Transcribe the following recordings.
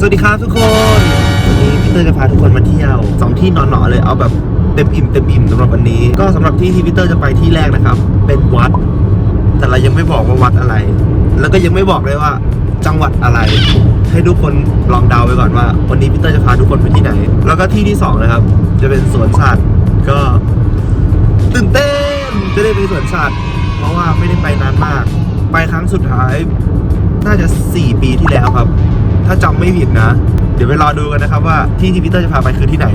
สวัสดีครับทุกคน วันนี้พี่เตอร์จะพาทุกคนมาเที่ยวสองที่นอนๆเลยเอาแบบเต็มอิ่มเต็มอิ่มสำหรับวันนี้ ก็สำหรับที่ที่พี่เตอร์จะไปที่แรกนะครับ เป็นวัด แต่เรายังไม่บอกว่าวัดอะไร แล้วก็ยังไม่บอกเลยว่าจังหวัดอะไร ให้ทุกคนลองเดาไปก่อนว่า วันนี้พี่เตอร์จะพาทุกคนไปที่ไหน แล้วก็ที่ที่สองนะครับ จะเป็นสวนสัตว์ก็ตื่นเต้นจะได้ไปสวนสัตว์เพราะว่าไม่ได้ไปนานมาก ไปครั้งสุดท้ายน่าจะ 4 ปีที่แล้วครับ ถ้าจำไม่ผิดนะ เดี๋ยวไปรอดูกันนะครับว่าที่ที่พีเตอร์จะพาไปคือที่ไหน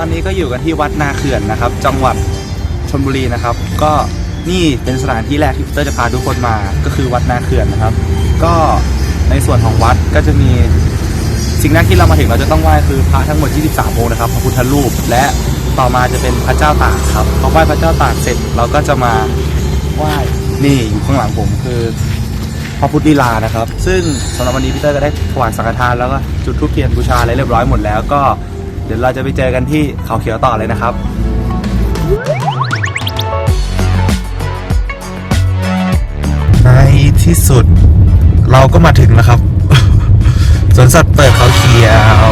ตอนนี้ก็อยู่กันที่วัดนาเขื่อนนะครับ จังหวัดชลบุรีนะครับ ก็ นี่เป็นสถานที่แรกที่พีเตอร์จะพาทุกคนมาก็คือวัดนาเขื่อนนะครับ ก็ในส่วนของวัดก็จะมีสิ่งแรกที่เรามาถึงเราจะต้องไหว้คือพระทั้งหมด 23องค์นะครับพระพุทธรูป และต่อมาจะเป็นพระเจ้าตากครับพอไหว้พระเจ้าตากเสร็จเราก็จะมาไหว้นี่อยู่ข้างหลังผมคือพระพุทธลีลานะครับ ซึ่งสำหรับวันนี้พีเตอร์ก็ได้ถวายสังฆทานแล้วก็จุดธูปเทียนบูชาอะไรเรียบร้อยหมดแล้วก็ เดี๋ยวเราจะไปเจอกันที่เขาเขียวต่อเลยนะครับ ที่สุด เราก็มาถึงแล้วครับสวนสัตว์เปิดเขาเขียว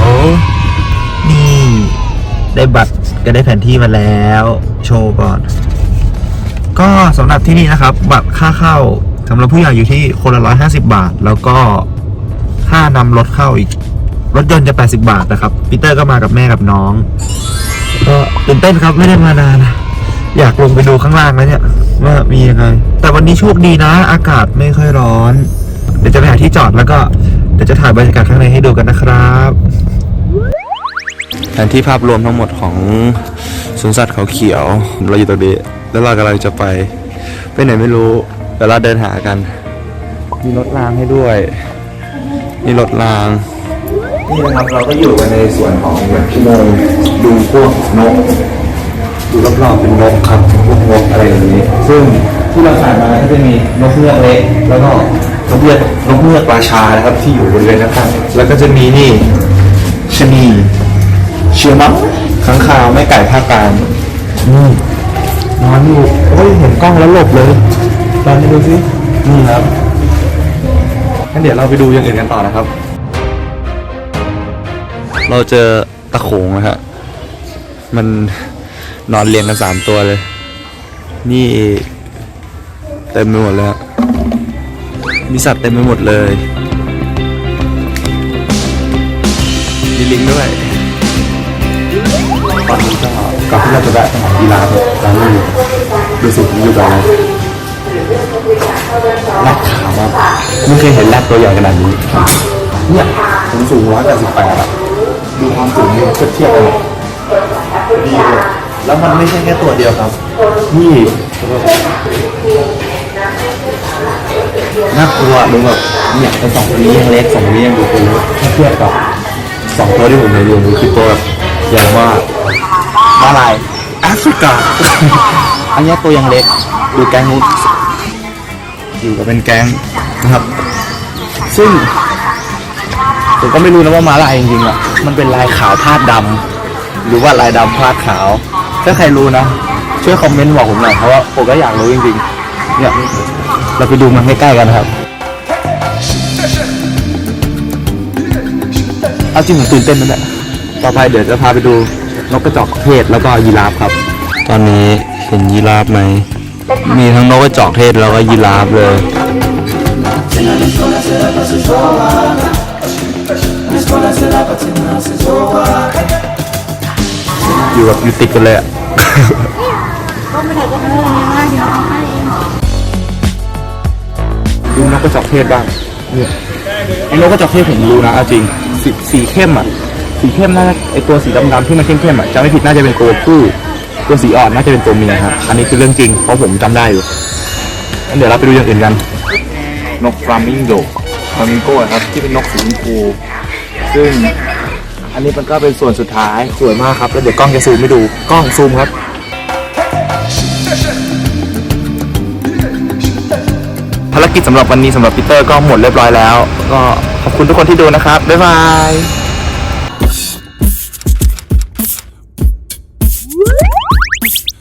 นี่ ได้บัตรก็ได้แผนที่มาแล้ว โชว์ก่อน ก็สำหรับที่นี่นะครับ บัตรค่าเข้าสำหรับผู้ใหญ่อยู่ที่คนละร้อยห้าสิบาท แล้วก็ค่านำรถเข้าอีก รถยนต์จะ 80 บาทนะครับปีเตอร์ก็มากับแม่กับน้อง ก็ตื่นเต้นครับไม่ได้มานาน อยากลงไปดูข้างล่างแล้วเนี่ยว่ามียังไง แต่วันนี้โชคดีนะ อากาศไม่ค่อยร้อน เดี๋ยวจะไปหาที่จอดแล้วก็เดี๋ยวจะถ่ายบรรยากาศข้างในให้ดูกันนะครับแผนที่ภาพรวมทั้งหมดของสวนสัตว์เขาเขียว เราอยู่ตรงนี้แล้วเรากำลังจะไปไปไหนไม่รู้เดี๋ยวเราเดินหากัน มีรถรางให้ด้วยมีรถรางนี่นะครับเราก็อยู่กันในส่วนของแบบชั่วโมงดูพวกนก ดูรอบๆเป็นนกครับพวกนกอะไรอย่างนี้ ซึ่งที่เราผ่านมาก็จะมีนกเงือกเล็กแล้วก็นกเงือกนกเงือกราชานะครับที่อยู่บริเวณข้างๆแล้วก็จะมีนี่ชนีเชื่อมั้งข้างคาวไม่ไก่ภาคกลางนี่นอนอยู่โอ้ยเห็นกล้องแล้วหลบเลยตอนนี้ดูสินี่ครับงั้นเดี๋ยวเราไปดูอย่างอื่นกันต่อนะครับ เราเจอตะโขงนะฮะมัน นอนเรียงกันสามตัวเลย นี่เต็มไปหมดเลยฮะมีสัตว์เต็มไปหมดเลยมีลิงด้วยตอนนี้ก็ก่อนที่เราจะแวะสนามกีฬาครับเราไม่อยู่ดูสิผมอยู่กับอะไรแรดขาวมากไม่เคยเห็นแรดตัวใหญ่ขนาดนี้ เนี่ยผมสูงร้อยแปดสิบแปดอะดูความสูงเนี่ยเทียบเทียบกันเลยดีเลย แล้วมันไม่ใช่แค่ตัวเดียวครับ นี่น่ากลัวดูแบบเนี่ยเป็นสองตัวนี้ยังเล็กสองตัวนี้ยังดูตัวเล็กถ้าเทียบกับสองตัวที่ผมเคยเรียนรู้คือตัวแบบใหญ่มากมาลายแอฟริกา อันนี้ตัวยังเล็ก ดูแกงนู้นอยู่กับเป็นแกงนะครับ ซึ่งผมก็ไม่รู้นะว่าม้าลายจริงๆอะ มันเป็นลายขาวพาดดำหรือว่าลายดำพาดขาว ถ้าใครรู้นะ ช่วยคอมเมนต์บอกผมหน่อยเพราะว่าผมก็อยากรู้จริงๆ เนี่ย เราไปดูมันใกล้ๆกันนะครับเอาจริงผมตื่นเต้นนั่นแหละต่อไปเดี๋ยวจะพาไปดูนกกระจอกเทศแล้วก็ยีราฟครับ ตอนนี้เห็นยีราฟไหม มีทั้งนกกระจอกเทศแล้วก็ยีราฟเลย อยู่แบบอยู่ติดกันเลยอะ ก็ไม่ได้ก็ให้เลยว่าเดี๋ยวเอาให้เองดูนกกระจอกเทศบ้างเนี่ยไอ้นกกระจอกเทศผมรู้นะเอาจริงสีสีเข้มอะ สีเข้มน่าไอตัวสีดำๆที่มันเข้มๆอะจะไม่ผิดน่าจะเป็นตัวผู้ตัวสีอ่อนน่าจะเป็นตัวเมียครับอันนี้คือเรื่องจริงเพราะผมจำได้อยู่งั้นเดี๋ยวเราไปดูอย่างอื่นกัน นกฟลามิงโกฟลามิงโกครับที่เป็นนกสีชมพูซึ่ง อันนี้มันก็เป็นส่วนสุดท้ายสวยมากครับแล้วเดี๋ยวกล้องจะซูมให้ดูกล้องซูมครับ ภารกิจสำหรับวันนี้สำหรับปีเตอร์ก็หมดเรียบร้อยแล้ว ก็ขอบคุณทุกคนที่ดูนะครับบ๊ายบาย